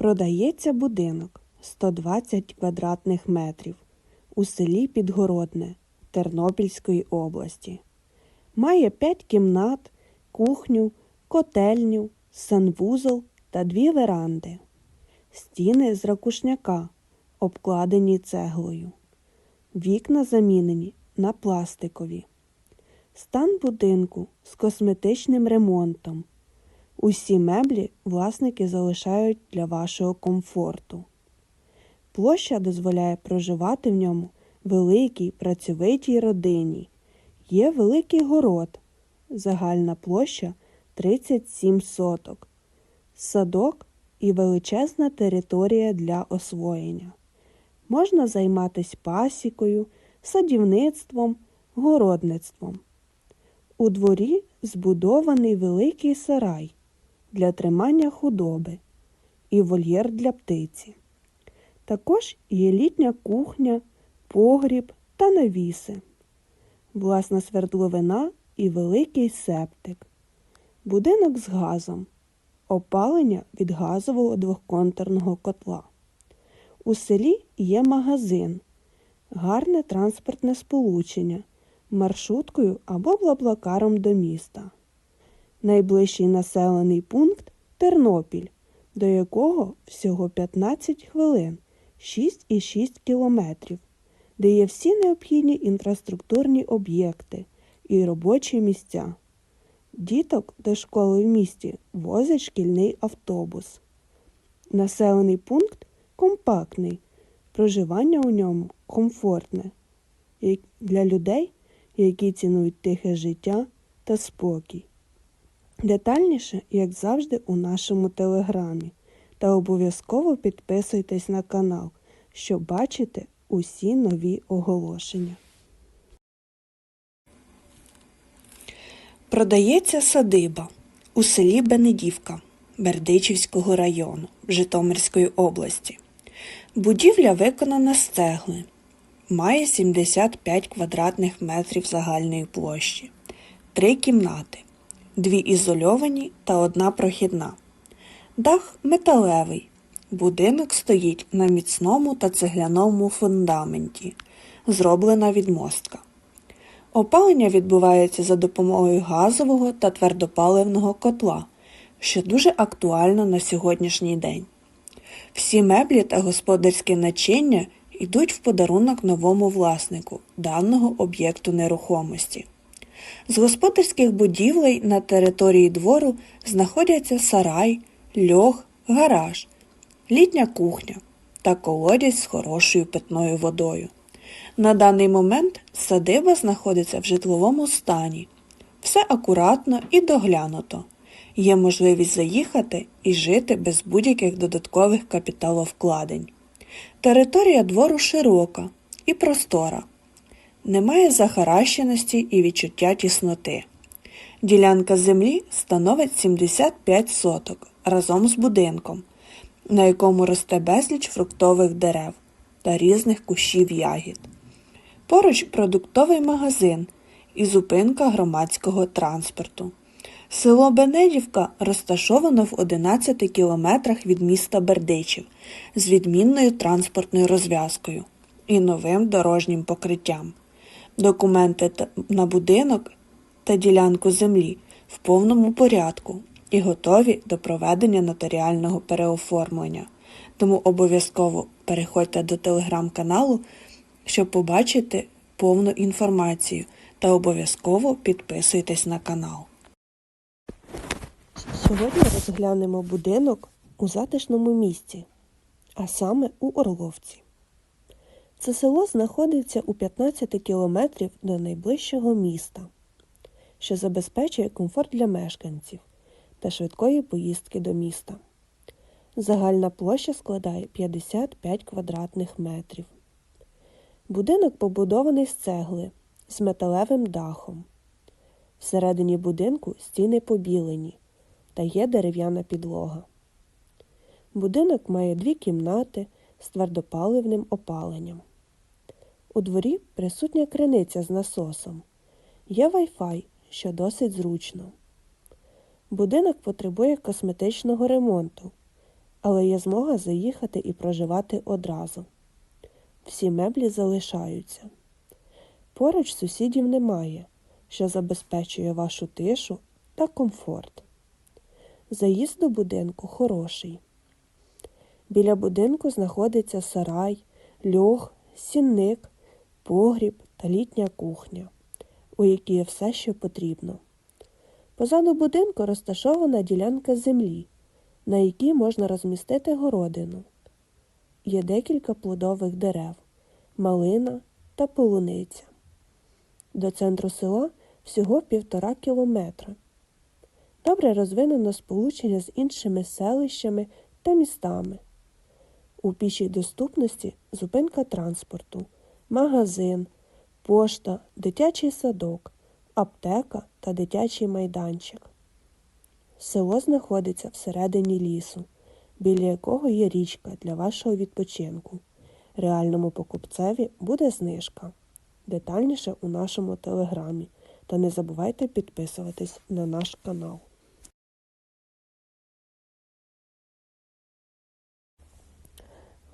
Продається будинок 120 квадратних метрів у селі Підгородне Тернопільської області. Має 5 кімнат, кухню, котельню, санвузол та дві веранди. Стіни з ракушняка, обкладені цеглою. Вікна замінені на пластикові. Стан будинку з косметичним ремонтом. Усі меблі власники залишають для вашого комфорту. Площа дозволяє проживати в ньому великій працьовитій родині. Є великий город. Загальна площа 37 соток. Садок і величезна територія для освоєння. Можна займатися пасікою, садівництвом, городництвом. У дворі збудований великий сарай для тримання худоби і вольєр для птиці. Також є літня кухня, погріб та навіси, власна свердловина і великий септик, будинок з газом, опалення від газового двохконтурного котла. У селі є магазин, гарне транспортне сполучення маршруткою або блаблакаром до міста. Найближчий населений пункт Тернопіль, до якого всього 15 хвилин 6,6 кілометрів, де є всі необхідні інфраструктурні об'єкти і робочі місця. Діток до школи в місті возить шкільний автобус. Населений пункт компактний, проживання у ньому комфортне для людей, які цінують тихе життя та спокій. Детальніше, як завжди, у нашому телеграмі. Та обов'язково підписуйтесь на канал, щоб бачити усі нові оголошення. Продається садиба у селі Бенедівка Бердичівського району Житомирської області. Будівля виконана з цегли. Має 75 квадратних метрів загальної площі, три кімнати, дві ізольовані та одна прохідна. Дах металевий. Будинок стоїть на міцному та цегляному фундаменті, зроблена відмостка. Опалення відбувається за допомогою газового та твердопаливного котла, що дуже актуально на сьогоднішній день. Всі меблі та господарське начиння йдуть в подарунок новому власнику даного об'єкту нерухомості. З господарських будівлей на території двору знаходяться сарай, льох, гараж, літня кухня та колодязь з хорошою питною водою. На даний момент садиба знаходиться в житловому стані. Все акуратно і доглянуто. Є можливість заїхати і жити без будь-яких додаткових капіталовкладень. Територія двору широка і простора. Немає захаращеності і відчуття тісноти. Ділянка землі становить 75 соток разом з будинком, на якому росте безліч фруктових дерев та різних кущів ягід. Поруч продуктовий магазин і зупинка громадського транспорту. Село Бенедівка розташовано в 11 кілометрах від міста Бердичів з відмінною транспортною розв'язкою і новим дорожнім покриттям. Документи на будинок та ділянку землі в повному порядку і готові до проведення нотаріального переоформлення. Тому обов'язково переходьте до телеграм-каналу, щоб побачити повну інформацію, та обов'язково підписуйтесь на канал. Сьогодні розглянемо будинок у затишному місці, а саме у Орловці. Це село знаходиться у 15 кілометрів до найближчого міста, що забезпечує комфорт для мешканців та швидкої поїздки до міста. Загальна площа складає 55 квадратних метрів. Будинок побудований з цегли з металевим дахом. Всередині будинку стіни побілені та є дерев'яна підлога. Будинок має дві кімнати з твердопаливним опаленням. У дворі присутня криниця з насосом. Є Wi-Fi, що досить зручно. Будинок потребує косметичного ремонту. але є змога заїхати і проживати одразу. Всі меблі залишаються. Поруч сусідів немає, що забезпечує вашу тишу та комфорт. Заїзд до будинку хороший. Біля будинку знаходиться сарай, льох, сінник, погріб та літня кухня, у якій є все, що потрібно. Позаду будинку розташована ділянка землі, на якій можна розмістити городину. Є декілька плодових дерев, малина та полуниця. До центру села всього півтора кілометра. Добре розвинено сполучення з іншими селищами та містами. У пішій доступності зупинка транспорту, магазин, пошта, дитячий садок, аптека та дитячий майданчик. Село знаходиться всередині лісу, біля якого є річка для вашого відпочинку. Реальному покупцеві буде знижка. Детальніше у нашому телеграмі. Та не забувайте підписуватись на наш канал.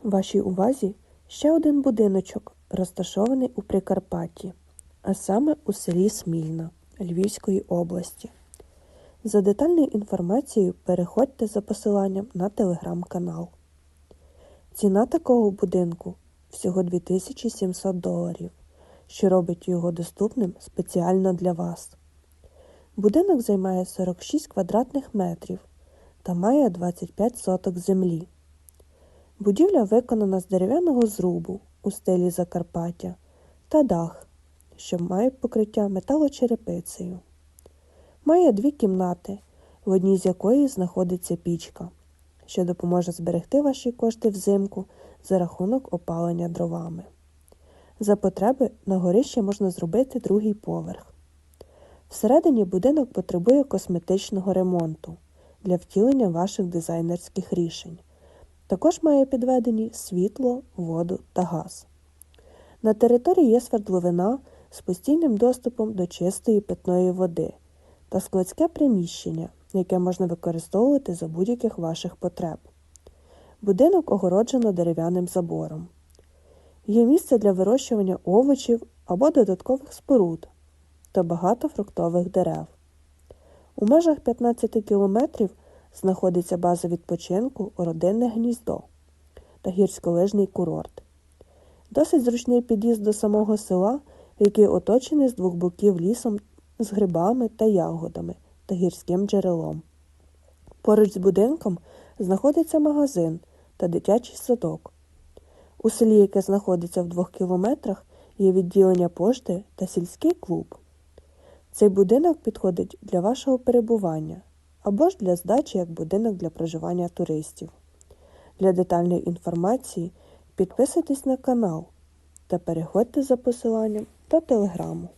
Вашій увазі ще один будиночок, розташований у Прикарпатті, а саме у селі Смільна Львівської області. За детальною інформацією переходьте за посиланням на телеграм-канал. Ціна такого будинку всього 2700 доларів, що робить його доступним спеціально для вас. Будинок займає 46 квадратних метрів та має 25 соток землі. Будівля виконана з дерев'яного зрубу у стилі Закарпаття та дах, що має покриття металочерепицею. Має дві кімнати, в одній з якої знаходиться пічка, що допоможе зберегти ваші кошти взимку за рахунок опалення дровами. За потреби на горищі можна зробити другий поверх. Всередині будинок потребує косметичного ремонту для втілення ваших дизайнерських рішень. Також має підведені світло, воду та газ. На території є свердловина з постійним доступом до чистої питної води та складське приміщення, яке можна використовувати за будь-яких ваших потреб. Будинок огороджено дерев'яним забором. Є місце для вирощування овочів або додаткових споруд та багато фруктових дерев. У межах 15 кілометрів знаходиться база відпочинку родинне гніздо та гірськолижний курорт. Досить зручний під'їзд до самого села, який оточений з двох боків лісом з грибами та ягодами та гірським джерелом. Поруч з будинком знаходиться магазин та дитячий садок. У селі, яке знаходиться в двох кілометрах, є відділення пошти та сільський клуб. Цей будинок підходить для вашого перебування або ж для здачі як будинок для проживання туристів. Для детальної інформації підписуйтесь на канал та переходьте за посиланням до телеграму.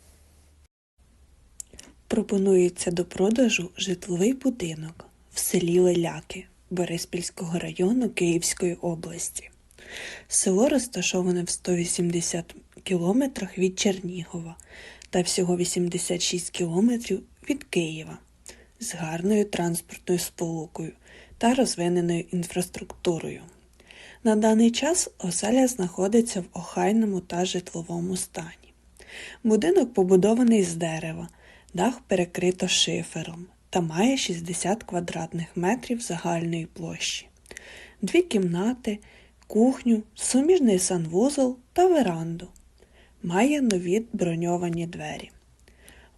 Пропонується до продажу житловий будинок в селі Леляки Бориспільського району Київської області. Село розташоване в 180 кілометрах від Чернігова та всього 86 кілометрів від Києва з гарною транспортною сполукою та розвиненою інфраструктурою. На даний час оселя знаходиться в охайному та житловому стані. Будинок побудований з дерева, дах перекрито шифером та має 60 квадратних метрів загальної площі, дві кімнати, кухню, суміжний санвузол та веранду. Має нові броньовані двері.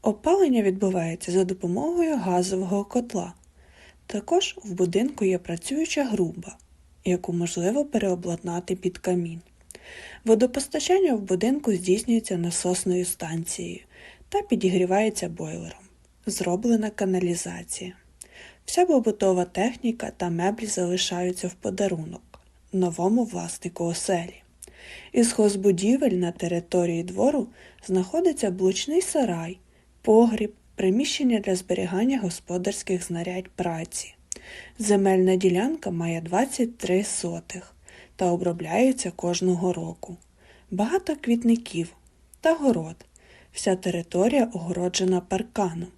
Опалення відбувається за допомогою газового котла. Також в будинку є працююча груба, яку можливо переобладнати під камін. Водопостачання в будинку здійснюється насосною станцією та підігрівається бойлером. Зроблена каналізація. Вся побутова техніка та меблі залишаються в подарунок новому власнику оселі. Із хозбудівель на території двору знаходиться блочний сарай, погріб, приміщення для зберігання господарських знарядь праці. Земельна ділянка має 23 сотих та обробляється кожного року. Багато квітників та город. Вся територія огороджена парканом.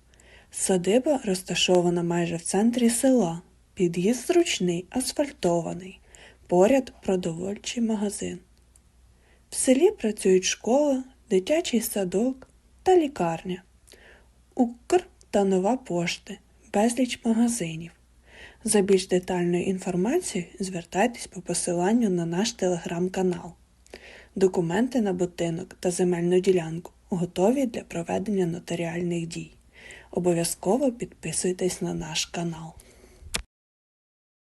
Садиба розташована майже в центрі села Під'їзд зручний, асфальтований. Поряд продовольчий магазин. В селі працюють школа, дитячий садок та лікарня. Укр та нова пошти, безліч магазинів. За більш детальною інформацією звертайтесь по посиланню на наш телеграм-канал. Документи на будинок та земельну ділянку готові для проведення нотаріальних дій. Обов'язково підписуйтесь на наш канал.